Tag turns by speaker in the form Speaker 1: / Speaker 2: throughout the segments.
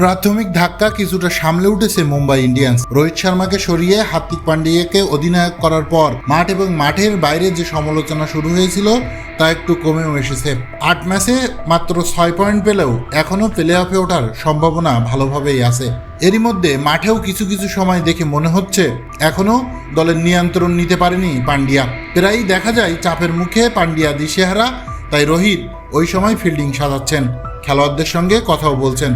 Speaker 1: প্রাথমিক ধাক্কা কিছুটা সামলে উঠেছে মুম্বাই ইন্ডিয়ান্স। রোহিত শর্মাকে সরিয়ে হার্দিক পান্ডিয়াকে অধিনায়ক করার পর মাঠ এবং মাঠের বাইরে যে সমালোচনা শুরু হয়েছিল, তা একটু কমেও এসেছে। আট ম্যাচে মাত্র ছয় পয়েন্ট পেলেও এখনও প্লে অফে ওঠার সম্ভাবনা ভালোভাবেই আছে। এরই মধ্যে মাঠেও কিছু কিছু সময় দেখে মনে হচ্ছে এখনও দলের নিয়ন্ত্রণ নিতে পারেনি পান্ডিয়া। প্রায়ই দেখা যায় চাপের মুখে পান্ডিয়া দিশেহারা, তাই রোহিত ওই সময় ফিল্ডিং সাজাচ্ছেন। খেলোয়াড়দের সঙ্গে কথাও বলছেন।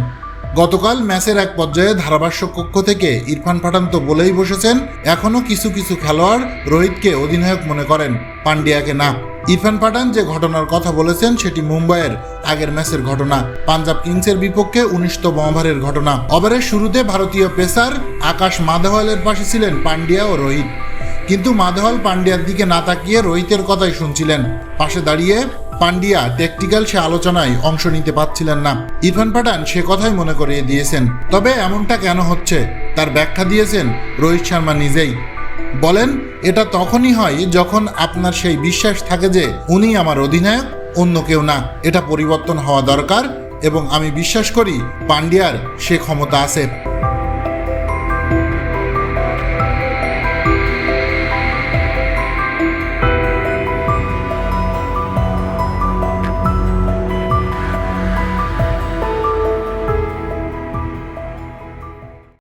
Speaker 1: গতকাল ম্যাচের এক পর্যায়ে ধারাভাষ্য কক্ষ থেকে ইরফান পাঠান তো বলেই বসেছেন, এখনও কিছু কিছু খেলোয়াড় রোহিতকে অধিনায়ক মনে করেন, পান্ডিয়াকে না। ইরফান পাঠান যে ঘটনার কথা বলেছেন সেটি মুম্বাইয়ের আগের ম্যাচের ঘটনা, পাঞ্জাব কিংসের বিপক্ষে উনিশতম ওভারের ঘটনা। ওভারের শুরুতে ভারতীয় পেসার আকাশ মাধওয়ালের পাশে ছিলেন পান্ডিয়া ও রোহিত। কিন্তু মাধওয়াল পান্ডিয়ার দিকে না তাকিয়ে রোহিতের কথাই শুনছিলেন। পাশে দাঁড়িয়ে পান্ডিয়া টেকটিক্যাল সে আলোচনায় অংশ নিতে পারছিলেন না। ইরফান পাঠান সে কথাই মনে করিয়ে দিয়েছেন, তবে এমনটা কেন হচ্ছে? তার ব্যাখ্যা দিয়েছেন রোহিত শর্মা নিজেই। বলেন, এটা তখনই হয় যখন আপনার সেই বিশ্বাস থাকে যে উনি আমার অধিনায়ক, অন্য কেউ না। এটা পরিবর্তন হওয়া দরকার এবং আমি বিশ্বাস করি পান্ডিয়ার সে ক্ষমতা আছে।